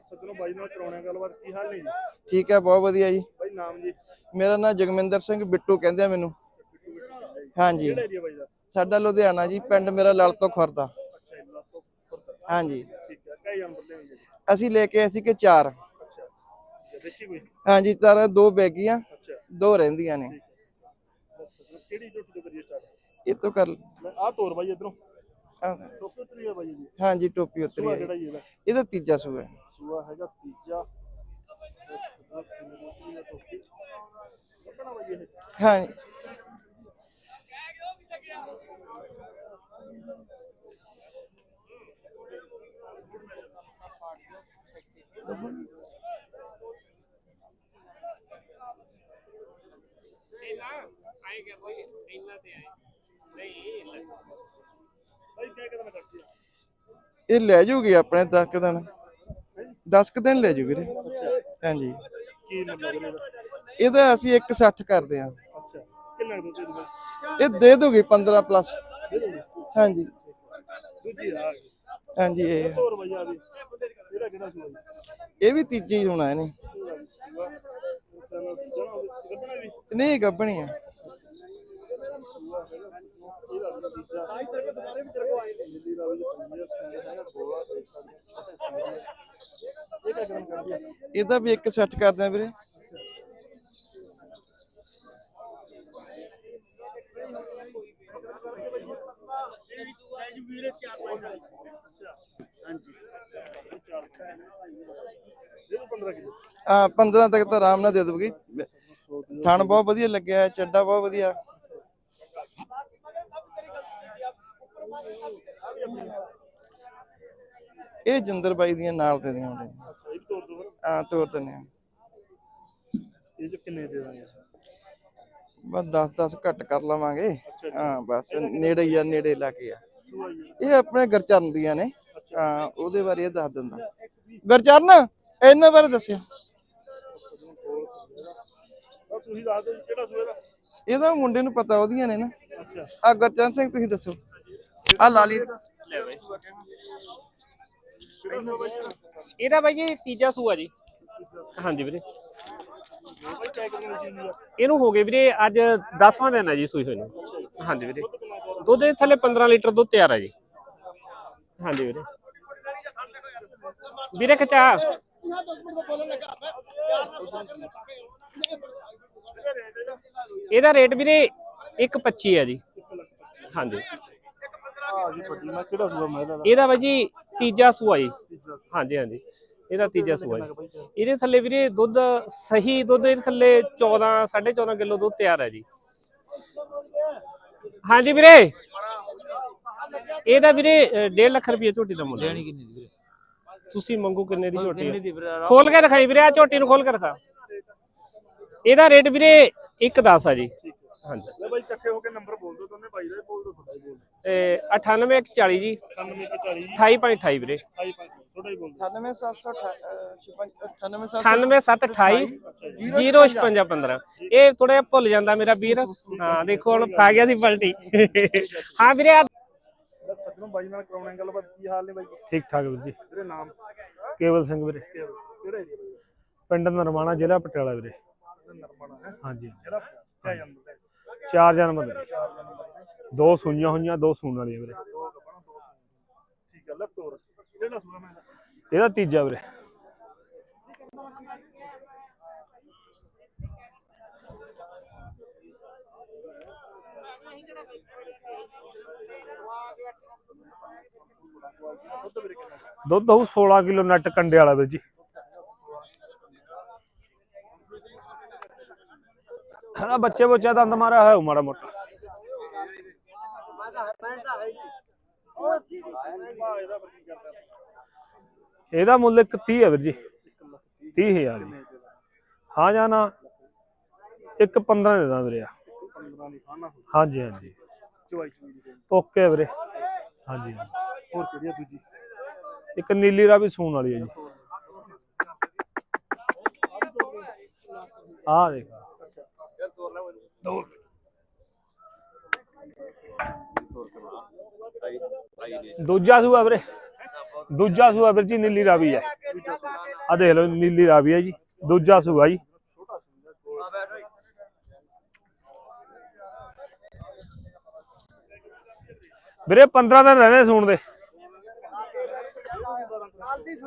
ਸੱਜਣੋ ਬਾਈ ਨਾਲ ਕਰਾਉਣੇ ਗੱਲਬਾਤ ਕੀ ਹਾਲ ਨੇ ਜੀ? ਠੀਕ ਹੈ ਬਹੁਤ ਵਧੀਆ ਜੀ। ਬਾਈ ਨਾਮ ਜੀ? ਮੇਰਾ ਨਾਮ ਜਗਮਿੰਦਰ ਸਿੰਘ ਬਿੱਟੂ ਕਹਿੰਦੇ ਆ ਮੈਨੂੰ। ਹਾਂਜੀ। ਕਿਹੜਾ ਏਰੀਆ ਬਾਈ ਦਾ? ਸਾਡਾ ਲੁਧਿਆਣਾ ਜੀ ਪਿੰਡ ਮੇਰਾ ਲਲ ਤੋਂ ਖੁਰਦਾ ਅੱਛਾ ਜੀ ਲਾਤੋ ਫੁਰਤਾ ਹਾਂਜੀ। ਠੀਕ ਹੈ ਕਈ ਜਾਨਵਰ ਲੈ ਹੋਏ ਜੀ ਅਸੀਂ ਲੈ ਕੇ ਆਏ ਸੀ ਕਿ ਚਾਰ। ਅੱਛਾ ਦੇਖੀ ਕੋਈ? ਹਾਂਜੀ ਤਾਰਾ ਦੋ ਬੈਗੀਆਂ ਦੋ ਰਹਿੰਦੀਆਂ ਨੇ। ਤਾਂ ਸੱਜਣੋ ਕਿਹੜੀ ਝੋਟੀ ਤੋਂ ਕਰੀਏ ਸਟਾਰਟ ਇਹ ਤੋਂ ਕਰ ਆ ਤੋਰ ਬਾਈ ਇਧਰੋਂ। ਟੋਪੀ ਉਤਰੀ ਆ ਬਾਈ ਜੀ। ਹਾਂਜੀ ਟੋਪੀ ਉਤਰੀ ਹੈ ਇਹਦਾ? ਤੀਜਾ ਸੂਆ। ਹੈ। ਸੂਆ ਹੈਗਾ ਤੀਜਾ। ਟੋਪੀ ਇਹ ਹਾਂਜੀ। ਇਹ ਲੈ ਜੂਗੀ ਆਪਣੇ ਤੱਕ ਦਿਨ। 10 ਕੁ ਦਿਨ ਲੈ ਜੂ ਵੀਰੇ। ਹਾਂਜੀ। ਕੀ ਨੰਬਰ ਇਹਦਾ ਇਹਦਾ ਅਸੀਂ 160 ਕਰਦੇ ਆ ਅੱਛਾ ਕਿੰਨਾ ਕੁ ਦੁੱਧ ਇਹ ਦੇ ਦੋਗੇ 15 ਪਲੱਸ ਹਾਂਜੀ। ਦੂਜੀ ਆ ਹਾਂਜੀ, ਇਹ। ਤੋਰ ਬਾਈ ਵੀ ਇਹਦਾ ਕਿਹੜਾ ਸੂਆ ਇਹ ਵੀ ਤੀਜੀ ਹੋਣਾ ਇਹਨੇ। ਨਹੀਂ ਇਹ ਗੱਭਣੀ ਆ ਸੂਆ ਹੈਗਾ ਇਹਦਾ ਜਿਹੜਾ ਤੀਜਾ ਆਈ ਤੇਰੇ ਦੁਬਾਰੇ ਵੀ ਤੇਰੇ ਕੋ ਆਏ ਦਿੱਲੀ ਦਾ ਵੀ ਪੰਜੀਆ ਸਿੰਘ ਹੈਗਾ ਬੋਲਾ ਦੇਖ ਸਕਦੇ ਹੋ। ਇਹ ਕਿਆ ਕਦਮ ਕਰਦੀ ਆ ਇਹਦਾ ਵੀ 160 ਕਰਦੇ ਆ ਵੀਰੇ। ਇਹ 15 ਕਿਲੋ ਆ 15 ਤੱਕ ਤਾਂ ਆਰਾਮ ਨਾਲ ਦੇ ਦੂਗੀ ਥਣ ਬਹੁਤ ਵਧੀਆ ਲੱਗਿਆ, ਚੱਡਾ ਬਹੁਤ ਵਧੀਆ। ਇਹ ਜਿੰਦਰ ਬਾਈ ਦੀਆਂ ਨਾਲ ਦੇ ਦੀਆਂ ਹੁੰਦੇ ਆ ਤੋਰ ਦਿੰਦੇ ਆ ਇਹ ਚ ਕਿੰਨੇ ਦੇ ਦਾਂਗੇ? ਬਸ 10 10 ਘੱਟ ਕਰ ਲਵਾਂਗੇ। ਹਾਂ ਬਸ ਨੇੜੇ ਹੀ ਆ ਨੇੜੇ ਲੱਗੇ ਆ। ਇਹ ਆਪਣੇ ਗਰਚਰਨ ਦੀਆਂ ਨੇ। ਹਾਂ ਉਹਦੇ ਬਾਰੇ ਇਹ ਦੱਸ ਦਿੰਦਾ। ਗਰਚਰਨ ਇਹਨਾਂ ਬਾਰੇ ਦੱਸਿਓ। ਆ ਤੁਸੀਂ ਦੱਸ ਦਿਓ ਜੀ ਕਿਹੜਾ ਸੂਆ ਦਾ ਇਹਦਾ ਮੁੰਡੇ ਨੂੰ ਪਤਾ ਉਹਦੀਆਂ ਨੇ ਨਾ। ਅੱਛਾ। ਆ ਗਰਚਰਨ ਸਿੰਘ ਤੁਸੀਂ ਦੱਸੋ। ਆ ਲਾਲੀ। ਲੈ ਬਾਈ। ਕਿਹੜਾ ਸੂਆ ਬਾਈ ਇਹਦਾ? ਬਾਈ ਜੀ ਤੀਜਾ ਸੂਆ ਜੀ। ਹਾਂਜੀ ਵੀਰੇ। ਇਹਨੂੰ ਹੋ ਗਏ ਵੀਰੇ ਅੱਜ 10ਵਾਂ ਦਿਨ ਹੈ ਜੀ ਸੂਈ ਹੋਈ ਨੂੰ। ਹਾਂਜੀ ਵੀਰੇ। ਦੁੱਧ ਦੇ ਥੱਲੇ 15 ਲੀਟਰ ਦੁੱਧ ਤਿਆਰ ਹੈ ਜੀ। ਹਾਂਜੀ ਵੀਰੇ। ਵੀਰੇ ਖਚਾ ਇਹਦਾ ਰੇਟ ਵੀਰੇ 1.25 ਹੈ ਜੀ। ਹਾਂਜੀ। ਆ ਜੀ ਵੱਡੀ ਮੈਂ ਕਿਹੜਾ ਸੂਆ ਮੈਂ ਇਹਦਾ? ਇਹਦਾ ਬਾਈ ਜੀ ਤੀਜਾ ਸੂਆ ਜੀ। ਹਾਂਜੀ ਹਾਂਜੀ। ਇਹਦਾ ਤੀਜਾ ਸੂਆ ਜੀ। ਇਹਦੇ ਥੱਲੇ ਵੀਰੇ ਦੁੱਧ ਸਹੀ ਦੁੱਧ ਇਹਦੇ ਥੱਲੇ 14 14.5 ਕਿਲੋ ਦੁੱਧ ਤਿਆਰ ਹੈ ਜੀ। ਹਾਂਜੀ ਵੀਰੇ। ਇਹਦਾ ਵੀਰੇ 1.5 ਲੱਖ ਰੁਪਏ ਝੋਟੀ ਦਾ ਮੁੱਲ ਲੈਣੀ ਕਿੰਨੀ ਦੀ ਵੀਰੇ? ਤੁਸੀਂ ਮੰਗੋ ਕਿੰਨੇ ਦੀ ਝੋਟੀ ਖੋਲ ਕੇ ਦਿਖਾਈ ਵੀਰੇ ਆ ਝੋਟੀ ਨੂੰ ਖੋਲ ਕੇ ਦਿਖਾ। ਇਹਦਾ ਰੇਟ ਵੀਰੇ 1.10 ਆ ਜੀ। ਹਾਂਜੀ। ਲੈ ਬਾਈ ਇਕੱਠੇ ਹੋ ਕੇ ਨੰਬਰ ਬੋਲ ਦਿਓ ਦੋਨੇ ਬਾਈ ਦਾ ਬੋਲ ਦਿਓ ਤੁਹਾਡਾ ਬੋਲ ਦਿਓ। ਤੇ 9840 ਜੀ। 9140 ਜੀ। 28528 ਵੀਰੇ। 25 ਤੁਹਾਡਾ ਹੀ ਬੋਲ। ਦਿਓ 98728 05515 ਇਹ ਥੋੜਾ ਭੁੱਲ ਜਾਂਦਾ ਮੇਰਾ ਵੀਰ। ਹਾਂ ਦੇਖੋ ਹੁਣ ਖਾ ਗਿਆ ਸੀ ਪਲਟੀ। ਹਾਂ ਵੀਰੇ ਆ ਲੈ ਸੱਜਣੋਂ ਬਾਈ ਨਾਲ ਕਰਾਉਣੇ ਗੱਲਬਾਤ ਕੀ ਹਾਲ ਨੇ ਬਾਈ? ਠੀਕ ਠਾਕ ਵੀਰ ਜੀ। ਤੇਰੇ ਨਾਮ? ਕੇਵਲ ਸਿੰਘ ਵੀਰੇ। ਕਿਹੜਾ ਏਰੀਆ ਬਾਈ? ਪਿੰਡ ਨਰਮਾਣਾ ਜ਼ਿਲ੍ਹਾ ਪਟਿਆਲਾ ਵੀਰੇ। ਇਹਦਾ ਨਰਮਣਾ ਹੈ? ਹਾਂਜੀ। ਜਿਹੜਾ ਕਿਆ ਜਾਂਦਾ ਹੈ? ਚਾਰ ਜਨਮ ਦੇ ਦੋ ਸੂਈਆਂ ਹੋਈਆਂ ਦੋ ਸੂਣ ਵਾਲੀਆਂ ਵੀਰੇ। ਠੀਕ ਹੈ ਲੈ ਤੋਰ ਕਿਹੜਾ ਸੂਆ ਮੈਂ ਇਹਦਾ ਤੀਜਾ ਵੀਰੇ। ਦੁੱਧ ਵੀਰੇ ਹੋਊ 16 ਕਿਲੋ ਨੱਟ ਕੰਡੇ ਵਾਲਾ ਵੀਰ ਜੀ। ਹਨਾ ਬੱਚੇ ਬੱਚਾ ਦੰਦ ਮਾਰਿਆ ਹੋਇਆ ਮਾੜਾ ਮੋਟਾ। ਭਾ ਇਹਦਾ ਫਿਰ ਕੀ ਕਰਦਾ ਇਹਦਾ ਮੁੱਲ ਇੱਕ 30 ਹੈ ਵੀਰ ਜੀ। 30000 ਜੀ। ਹਾਂ ਜਾਂ ਨਾ, ਇੱਕ 15 ਦੇ ਦਾਂ ਵੀਰੇ ਹਾਂਜੀ ਹਾਂਜੀ। ਓਕੇ ਵੀਰੇ। ਹਾਂਜੀ ਹੋਰ ਕਿਹੜੀ ਦੂਜੀ ਇੱਕ ਨੀਲੀ ਰਾ ਵੀ ਸੂਣ ਵਾਲੀ ਹੈ ਜੀ। ਆਹ ਦੇਖ। ਦੂਜਾ ਸੂਆ ਵੀਰੇ। ਦੂਜਾ ਸੂਆ ਵੀਰ ਜੀ ਨੀਲੀ ਰਾਵੀ ਹੈ ਆ ਦੇਖ ਲਓ ਨੀਲੀ ਰਾਵੀ ਹੈ ਜੀ ਦੂਜਾ ਸੂਆ ਜੀ। ਵੀਰੇ 15 ਦਿਨ ਰਹਿੰਦੇ ਸੂਣ ਦੇ।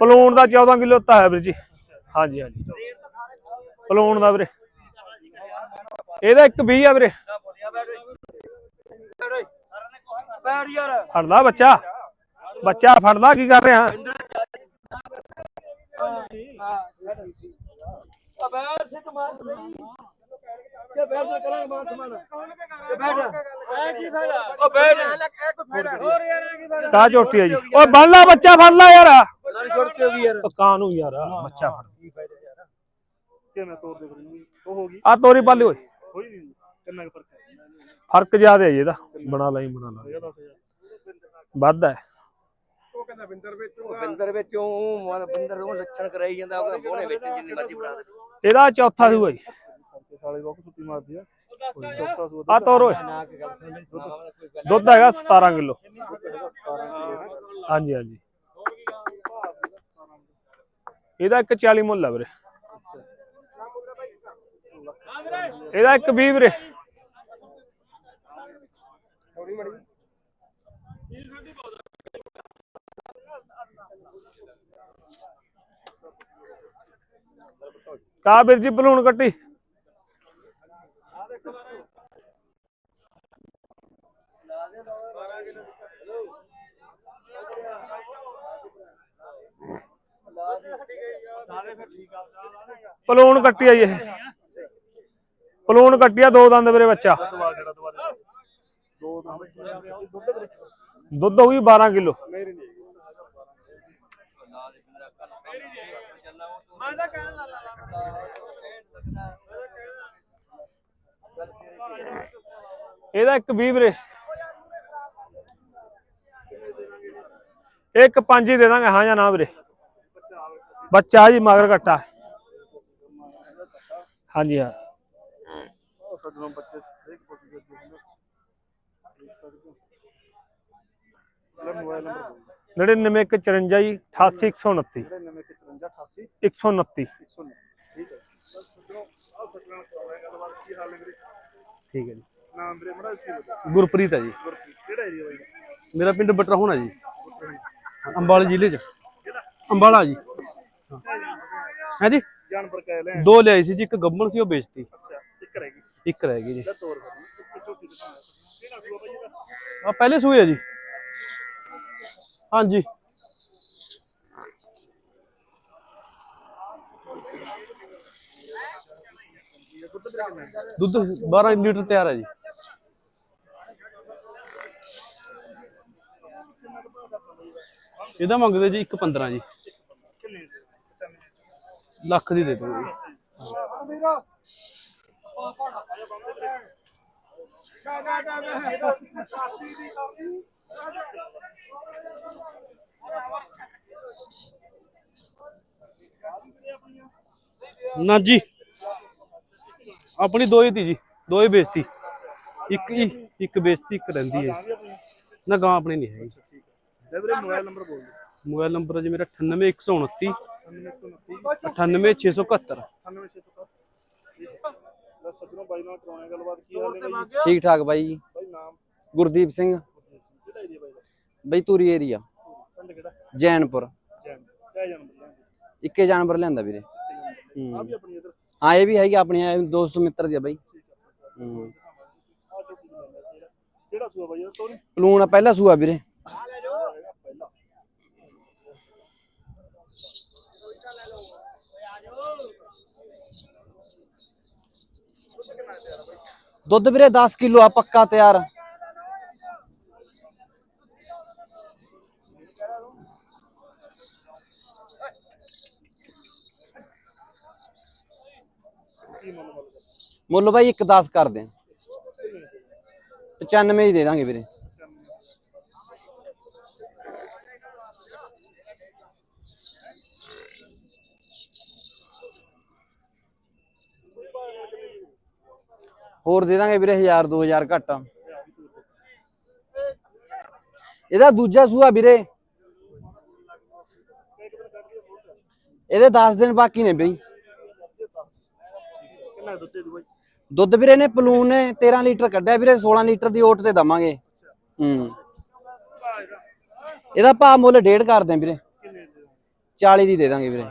ਪਲੂਣ ਦਾ 14 ਕਿਲੋ ਤਾਂ ਹੈ ਵੀਰ ਜੀ। ਹਾਂਜੀ ਹਾਂਜੀ। ਪਲੂਣ ਦਾ ਵੀਰੇ। ਇਹਦਾ ਇੱਕ 20 ਆ ਵੀਰੇ। ਫੜਦਾ ਬੱਚਾ। ਬੱਚਾ ਫੜਦਾ ਕੀ ਕਰ ਰਿਹਾ? ਕਾ ਝੋਟੀ ਹੈ ਜੀ। ਓਏ ਬੰਨ ਲਾ ਬੱਚਾ ਫੜ ਲਾ ਯਾਰ। ਉਹ ਕਾਨੂੰ ਯਾਰ। ਬੱਚਾ ਫੜ। ਕਿਵੇਂ ਤੋੜ ਦੇ ਫਿਰ ਉਹ ਹੋ ਗਈ ਆ ਤੋਰੀ ਪਾਲੀ ਓਏ। ਹੋਈ ਨਹੀਂ ਕਿੰਨਾ ਕੁ ਫ਼ਰਕ ਹੈ ਫ਼ਰਕ ਜ਼ਿਆਦਾ ਹੈ ਜੀ ਇਹਦਾ। ਬਣਾ ਲਈ ਬਣਾ ਲਾ। ਇਹ 10000 ਵੱਧ ਹੈ ਬਿੰਦਰ ਵਿੱਚੋਂ ਮਨ ਬਿੰਦਰ ਨੂੰ ਲੱਛਣ ਕਰਾਈ ਜਾਂਦਾ ਉਹ ਬੋਣੇ ਵਿੱਚ ਜਿੰਨੀ ਮਰਜ਼ੀ ਬਣਾ ਦੇ। ਇਹਦਾ ਚੌਥਾ ਸੂਆ ਜੀ ਸਰਕੇ ਸਾਲੇ ਬਹੁਤ ਸੁੱਤੀ ਮਾਰਦੀ ਆ। ਚੌਥਾ ਸੂਆ ਆ ਤੋਰ। ਓਏ ਦੁੱਧ ਹੈਗਾ 17 ਕਿਲੋ। ਹਾਂਜੀ ਹਾਂਜੀ। ਇਹਦਾ ਇੱਕ 40 ਮੁੱਲ ਆ ਵੀਰੇ। ਇਹਦਾ ਇੱਕ 20 ਵੀਰੇ। ਕਾ ਵੀਰ ਜੀ ਬਲੂਣ ਕੱਟੀ ਪਲੂਣ ਕੱਟੀ ਆ ਜੀ ਇਹ। ਪਲੂਣ ਕੱਟੀ ਆ ਦੋ ਦੰਦ ਵੀਰੇ ਬੱਚਾ। ਦੁੱਧ ਦੁੱਧ ਹੋਊਗੀ 12 ਕਿਲੋ। ਇਹਦਾ ਇੱਕ 20 ਵੀਰੇ। ਇੱਕ ਪੰਜ ਹੀ ਦੇ ਦਾਂਗੇ। ਹਾਂ ਜਾਂ ਨਾ ਵੀਰੇ। ਬੱਚਾ ਜੀ, ਮਗਰ ਘਟਾ। ਹਾਂਜੀ, ਹਾਂ। ਸੱਜਣੋਂ ਬੱਚੇ ਇੱਕ ਪੁੱਤ ਦੇ ਦਿੰਦੇ ਮੋਬਾਈਲ ਨੰਬਰ 9914488129 9914488129 ਠੀਕ ਹੈ ਜੀ। ਨਾਮ ਵੀਰੇ ਕੀ ਬਤਾ ਗੁਰਪ੍ਰੀਤ ਹੈ ਜੀ। ਗੁਰਪ੍ਰੀਤ ਕਿਹੜਾ ਏਰੀਆ ਬਾਈ? ਮੇਰਾ ਪਿੰਡ ਬਟਰਾਹੁਣਾ ਜੀ। ਅੰਬਾਲਾ ਜ਼ਿਲ੍ਹੇ ਚ। ਅੰਬਾਲਾ ਜੀ। ਹੈ। ਜੀ? ਜਾਨਵਰ ਕਹਿ ਲੈ ਦੋ ਲਿਆਈ ਸੀ ਜੀ ਇੱਕ ਗੱਬਣ ਸੀ ਉਹ ਵੇਚਤੀ। ਅੱਛਾ ਇੱਕ ਰਹਿ ਗਈ। ਇੱਕ ਰਹਿ ਗਈ ਜੀ। ਤੋਰ ਕਿਹੜਾ ਸੂਆ ਬਾਈ ਇਹਦਾ? ਆ ਪਹਿਲੇ ਸੂਏ ਆ ਜੀ। ਹਾਂਜੀ। ਦੁੱਧ 12 ਲੀਟਰ ਤਿਆਰ ਹੈ ਜੀ। ਇਹਦਾ ਮੰਗਦੇ ਜੀ 1.15 ਜੀ। ਲੱਖ ਦੀ ਦੇ ਦੋ ਜੀ। ਨਾ ਜੀ। ਆਪਣੀ ਦੋ ਹੀ ਤੀ ਜੀ ਦੋ ਹੀ ਵੇਚਤੀ ਇੱਕ ਹੀ ਇੱਕ ਵੇਚਤੀ ਇੱਕ ਰਹਿੰਦੀ ਹੈ ਨਾ ਗਾਂ ਆਪਣੀ ਨਹੀਂ ਹੈਗੀ। ਲੈ ਵੀਰੇ ਮੋਬਾਈਲ ਨੰਬਰ ਬੋਲ ਦਿਓ। ਮੋਬਾਈਲ ਨੰਬਰ ਹੈ ਜੀ ਮੇਰਾ 98129 9929 98671 9667 ਲੈ ਸੱਜਣੋਂ ਬਾਈ ਨਾਲ ਕਰਾਉਣੇ ਗੱਲਬਾਤ ਕੀ ਹਾਲ ਹੈ ਬਾਈ? ਜੀ? ਠੀਕ ਠਾਕ ਬਾਈ ਜੀ। ਬਾਈ ਨਾਮ? ਗੁਰਦੀਪ ਸਿੰਘ। ਕਿਹੜਾ ਏਰੀਆ ਬਾਈ ਦਾ? ਬਈ ਤੂਰੀ ਏਰੀਆ ਪਿੰਡ ਕਿਹੜਾ? ਜੈਨਪੁਰ। ਜੈਨ ਕਿਹੜਾ ਜਾਨਵਰ ਇੱਕੇ ਜਾਨਵਰ ਲਿਆਂਦਾ ਵੀਰੇ। ਆ ਹੂੰ। ਵੀ ਆਪਣੀ ਇਧਰ? ਹਾਂ ਇਹ ਵੀ ਹੈਗੀ ਆਪਣੀ ਇਹ ਦੋਸਤ ਮਿੱਤਰ ਦੀ ਆ ਬਾਈ। ਹੂੰ ਆ ਹੈ। ਕਿਹੜਾ ਕਿਹੜਾ ਸੂਆ ਬਾਈ ਉਹ ਤੋਰੀ ਪਲੂਣ ਆ ਪਹਿਲਾ ਸੂਆ ਵੀਰੇ। ਪਹਿਲਾ। ਦੁੱਧ ਵੀਰੇ 10 ਕਿਲੋ ਆ ਪੱਕਾ ਤਿਆਰ। ਮੁੱਲ ਬਾਈ ਇੱਕ 10 ਕਰਦੇ ਦੇ 95 ਹੀ ਦੇ ਦਾਂਗੇ ਵੀਰੇ। ਹੋਰ ਦੇ ਦਾਂਗੇ ਵੀਰੇ 1000 2000 ਘੱਟ। ਇਹਦਾ ਦੂਜਾ ਸੂਆ ਵੀਰੇ। ਇਹਦੇ 10 ਦਿਨ ਬਾਕੀ ਨੇ ਬਈ। ਕਿੰਨਾ ਦੁੱਧ ਦੇ ਦੂ ਬਾਈ? ਦੁੱਧ ਵੀਰੇ ਨੇ ਪਲੂਨ ਨੇ 13 ਲੀਟਰ ਕੱਢਿਆ ਵੀਰੇ 16 ਲੀਟਰ ਦੀ ਓਟ ਤੇ ਦਵਾਂਗੇ। ਹੂੰ। ਇਹਦਾ ਭਾਅ ਮੁੱਲ ਡੇਢ ਕਰਦੇ ਆ ਵੀਰੇ। 40 ਦੀ ਦੇ ਦਾਂਗੇ ਵੀਰੇ।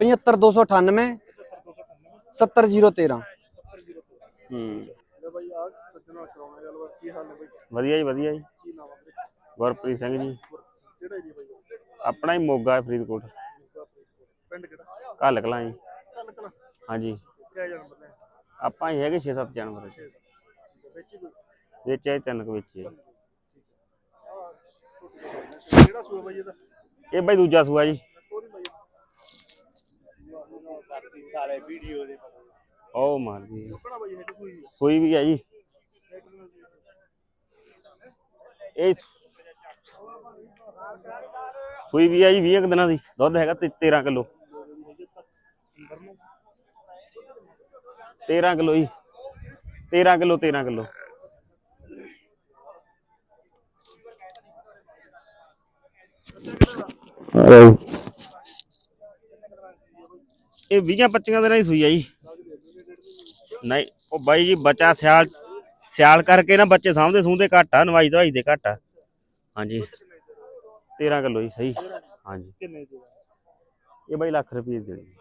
75298 70013 ਹੂੰ। ਵਧੀਆ ਜੀ ਵਧੀਆ ਜੀ। ਗੁਰਪ੍ਰੀਤ ਸਿੰਘ ਜੀ। ਆਪਣਾ ਹੀ ਮੋਗਾ ਹੈ ਫਰੀਦਕੋਟ। ਪਿੰਡ ਕਿਹੜਾ ਘੱਲ ਕਲਾਂ ਜੀ। ਕੱਲ ਕਲਾ ਹਾਂਜੀ। ਕਿਆ ਆਪਾਂ ਹੀ ਹੈਗੇ 6-7 ਜਾਨਵਰ ਜੀ। ਵਿੱਚ ਹੀ ਕੋਈ? ਤਿੰਨ ਕੁ ਵੇਚੇ ਜੀ। ਕਿਹੜਾ ਸੂਆ ਬਾਈ ਇਹਦਾ? ਇਹ ਬਾਈ ਦੂਜਾ ਸੂਆ ਜੀ। ਕੋਈ ਬਾਈ ਉਹ ਮਾਰ ਜੀ ਕਿਹੜਾ ਬਾਈ ਹੈਡ ਕੋਈ ਸੂਈ ਵੀ ਆ ਜੀ। ਇਹ ਸੂਈ ਵੀ ਆ ਜੀ 20 ਕੁ ਦਿਨਾਂ ਦੀ। ਦੁੱਧ ਹੈਗਾ ਤੇ 13 ਕਿਲੋ। 13 ਕਿਲੋ ਜੀ। 13 ਕਿਲੋ 13 ਕਿਲੋ। ਇਹ 20 25 ਦਿਨਾਂ ਦੀ ਸੂਈ ਆ ਜੀ। ਨਹੀਂ ਉਹ ਬਾਈ ਜੀ ਬੱਚਾ ਸਿਆਲ ਸਿਆਲ ਕਰਕੇ ਨਾ ਬੱਚੇ ਸਾਹਮਣੇ ਸੂੰਦੇ ਘੱਟ ਆ ਨਵਾਈ ਦਵਾਈ ਦੇ ਘੱਟ ਆ। ਹਾਂਜੀ। 13 ਕਿਲੋ ਜੀ ਸਹੀ। ਹਾਂਜੀ। ਇਹ ਬਾਈ ਲੱਖ ਰੁਪਏ ਦੇ ਦੇਣੀ।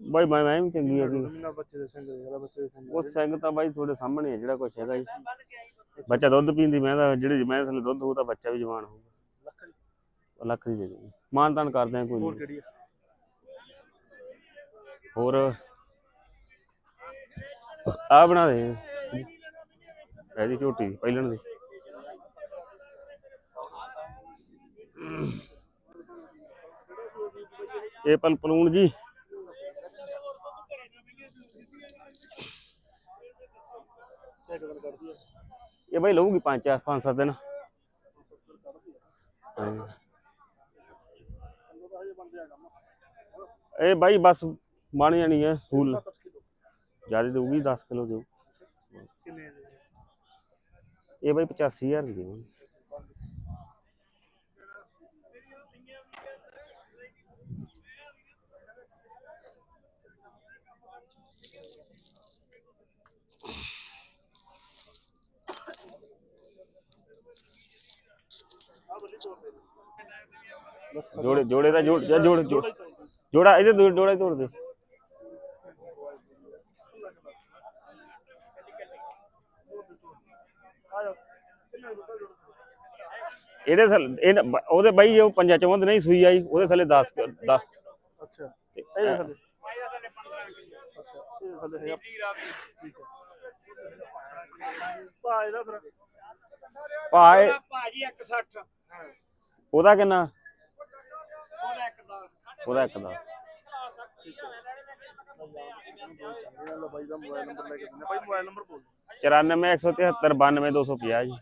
ਬਾਈ ਮੈਂ ਮੈਂ ਵੀ ਚੰਗੀ ਹੈਗੀ। ਮਹੀਨਾ ਬੱਚੇ ਦੇ ਸੰਗ ਦੇ ਬੱਚੇ ਦੇ ਸੰਗ ਉਹ ਸਿੰਘ ਤਾਂ ਬਾਈ ਤੁਹਾਡੇ ਸਾਹਮਣੇ ਹੈ ਜਿਹੜਾ ਕੁਛ ਹੈਗਾ ਜੀ। ਬੱਚਾ ਦੁੱਧ ਪੀਂਦੀ ਮੈਂ ਤਾਂ ਜਿਹੜੀ ਮੈਂ ਥੱਲੇ ਦੁੱਧ ਹੋਊ ਤਾਂ ਬੱਚਾ ਵੀ ਜਵਾਨ ਹੋਊਗਾ। ਲੱਖ ਦੀ ਉਹ ਲੱਖ ਦੀ ਮਾਨ ਤਾਨ ਕਰਦੇ ਆ ਕੋਈ ਹੋਰ ਨਹੀਂ ਕਿਹੜੀ ਆ? ਹੋਰ? ਆ ਬਣਾ ਦੇ। ਇਹਦੀ ਝੋਟੀ ਪਹਿਲਣ ਦੀ। ਇਹ ਪਲ ਪਲੂਣ ਜੀ। ਕਰਦੀ ਆ। ਇਹ ਬਾਈ ਲਊਗੀ ਪੰਜ ਚਾਰ ਪੰਜ ਸੱਤ ਦਿਨ। ਹਾਂ। ਇਹ ਬਾਈ ਬਸ ਬਣ ਜਾਣੀ ਹੈ ਫੂਲ ਜ਼ਿਆਦਾ ਦੇਊਗੀ 10 ਕਿਲੋ ਦੇਊ। ਕਿੰਨੇ ਦੇ? ਇਹ ਬਾਈ 85000 ਦੀ ਦੇਵਾਂਗੇ ਜੋੜੇ ਜੋੜੇ ਦਾ ਜੋੜ ਜਾਂ ਜੋੜ ਜੋੜ। ਜੋੜਾ ਇਹਦੇ ਦੋ ਜੋੜਾ ਤੋੜ ਦੇ। ਇਹਦੇ ਥੱਲੇ ਇਹ ਉਹਦੇ ਬਾਈ ਉਹ ਪੰਜਾ ਚੌਂਦ ਨਹੀਂ ਸੂਈ ਆਈ ਉਹਦੇ ਥੱਲੇ 10 10 ਅੱਛਾ ਇਹ ਥੱਲੇ। ਥੱਲੇ ਪਾ ਇਹਦਾ ਫਿਰ ਭਾਏ ਭਾਜੀ 160 ਉਹਦਾ ਕਿੰਨਾ? ਉਹਦਾ ਇੱਕ ਦਾ। ਬਾਈ ਦਾ ਮੋਬਾਈਲ ਨੰਬਰ ਲੈ ਕੇ ਦਿੰਦੇ ਭਾਈ ਮੋਬਾਈਲ ਨੰਬਰ ਬੋਲ 94 173 92 250 ਜੀ।